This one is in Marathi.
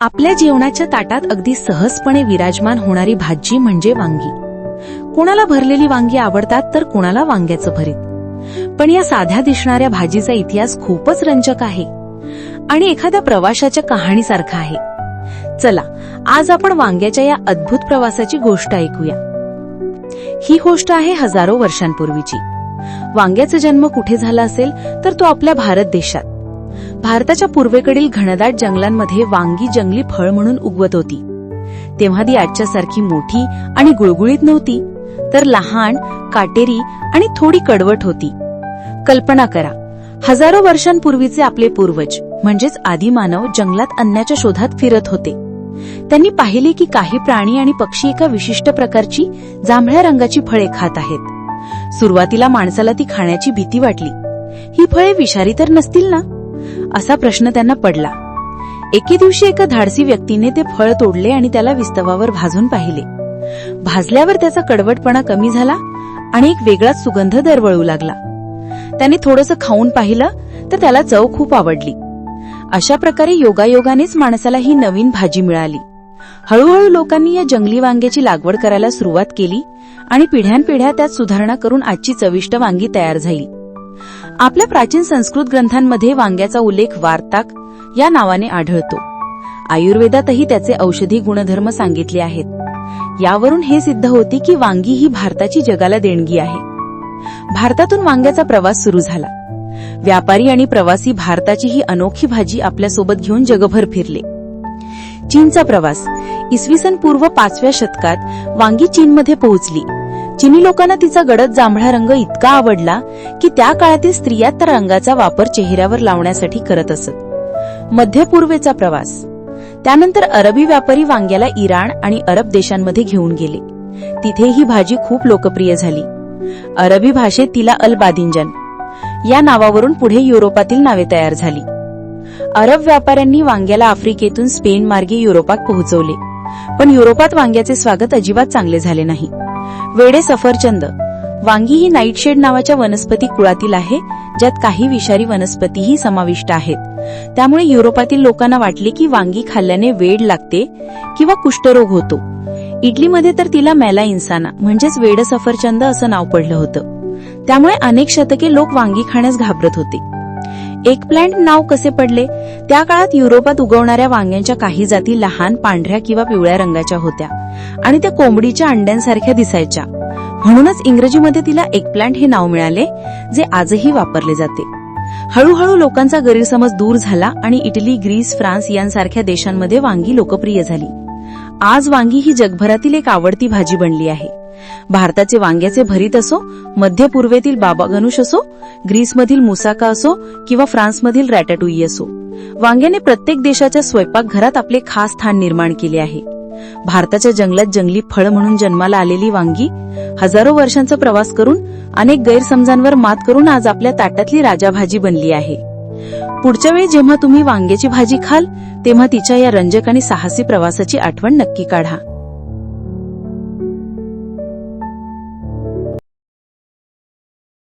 आपल्या जेवणाच्या ताटात अगदी सहजपणे विराजमान होणारी भाजी म्हणजे वांगी. कोणाला भरलेली वांगी आवडतात तर कोणाला वांग्याचं भरीत. पण या साध्या दिसणाऱ्या भाजीचा इतिहास खूपच रंजक आहे. आणि एखाद्या प्रवाशाच्या कहाणीसारखा आहे. चला आज आपण वांग्याच्या या अद्भुत प्रवासाची गोष्ट ऐकूया. ही गोष्ट आहे हजारो वर्षांपूर्वीची. वांग्याचा जन्म कुठे झाला असेल तर तो आपल्या भारत देशात. भारताच्या पूर्वेकडील घनदाट जंगलांमध्ये वांगी जंगली फळ म्हणून उगवत होती. तेव्हा ती आजच्यासारखी मोठी आणि गुळगुळीत नव्हती तर लहान काटेरी आणि थोडी कडवट होती. कल्पना करा हजारो वर्षांपूर्वीचे आपले पूर्वज म्हणजेच आदिमानव जंगलात अन्नाच्या शोधात फिरत होते. त्यांनी पाहिले की काही प्राणी आणि पक्षी एका विशिष्ट प्रकारची जांभळ्या रंगाची फळे खात आहेत. सुरुवातीला माणसाला ती खाण्याची भीती वाटली. ही फळे विषारी तर नसतील ना? असा प्रश्न त्यांना पडला. एके दिवशी एका धाडसी व्यक्तीने ते फळ तोडले आणि त्याला विस्तवावर भाजून पाहिले. भाजल्यावर त्याचा कडवटपणा कमी झाला आणि एक वेगळाच सुगंध दरवळू लागला. त्याने थोडंसं खाऊन पाहिलं तर त्याला चव खूप आवडली. अशा प्रकारे योगायोगानेच माणसाला ही नवीन भाजी मिळाली. हळूहळू लोकांनी या जंगली वांग्याची लागवड करायला सुरुवात केली आणि पिढ्यानपिढ्या त्यात सुधारणा करून आजची चविष्ट वांगी तयार झाली. आपल्या प्राचीन संस्कृत ग्रंथांमध्ये वांग्याचा उल्लेख वार्ताक या नावाने आढळतो. आयुर्वेदातही त्याचे औषधी गुणधर्म सांगितले आहेत. यावरून हे सिद्ध होते की वांगी ही भारताची जगाला देणगी आहे. भारतातून वांग्याचा प्रवास सुरू झाला. व्यापारी आणि प्रवासी भारताची ही अनोखी भाजी आपल्यासोबत घेऊन जगभर फिरले. चीनचा प्रवास. इसवी सन पूर्व पाचव्या शतकात वांगी चीनमध्ये पोहोचली. चिनी लोकांना तिचा गडद जांभळा रंग इतका आवडला की त्या काळातील स्त्रिया त्या रंगाचा वापर चेहऱ्यावर लावण्यासाठी करत असत. मध्य पूर्वेचा प्रवास. त्यानंतर अरबी व्यापारी वांग्याला इराण आणि अरब देशांमध्ये घेऊन गेले. तिथे ही भाजी खूप लोकप्रिय झाली. अरबी भाषेत तिला अल बादिंजन. या नावावरून पुढे युरोपातील नावे तयार झाली. अरब व्यापाऱ्यांनी वांग्याला आफ्रिकेतून स्पेन मार्गे युरोपात पोहोचवले. पण युरोपात वांग्याचे स्वागत अजिबात चांगले झाले नाही. वेडे सफरचंद. वांगी ही नाईटशेड नावाच्या वनस्पती कुळातील आहे ज्यात काही विषारी वनस्पतीही समाविष्ट आहेत. त्यामुळे युरोपातील लोकांना वाटले की वांगी खाल्ल्याने वेड लागते किंवा कुष्ठरोग होतो. इटलीमध्ये तर तिला मेला इन्साना म्हणजेच वेड सफरचंद असं नाव पडलं होतं. त्यामुळे अनेक शतके लोक वांगी खाण्यास घाबरत होते. एक प्लांट नाव कसे पडले? त्या काळात युरोपात उगवणाऱ्या वांग्यांच्या काही जाती लहान पांढऱ्या किंवा पिवळ्या रंगाच्या होत्या आणि त्या कोंबडीच्या अंड्यांसारख्या दिसायच्या. म्हणूनच इंग्रजीमध्ये तिला एक प्लांट हे नाव मिळाले जे आजही वापरले जाते. हळूहळू लोकांचा गैरसमज दूर झाला आणि इटली ग्रीस फ्रान्स यांसारख्या देशांमध्ये वांगी लोकप्रिय झाली. आज वांगी ही जगभरातील एक आवडती भाजी बनली आहे. भारताचे वांग्याचे भरीत असो मध्य पूर्वेतील बाबागनुष असो ग्रीसमधील मुसाका असो किंवा फ्रान्समधील रॅटाटुई असो वांग्याने प्रत्येक देशाच्या स्वयंपाकघरात आपले खास स्थान निर्माण केले आहे. भारताच्या जंगलात जंगली फळ म्हणून जन्माला आलेली वांगी हजारो वर्षांचा प्रवास करून अनेक गैरसमजांवर मात करून आज आपल्या ताटातली राजाभाजी बनली आहे. पुढच्या वेळी जेव्हा तुम्ही वांग्याची भाजी खाल तेव्हा तिच्या या रंजक आणि साहसी प्रवासाची आठवण नक्की काढा.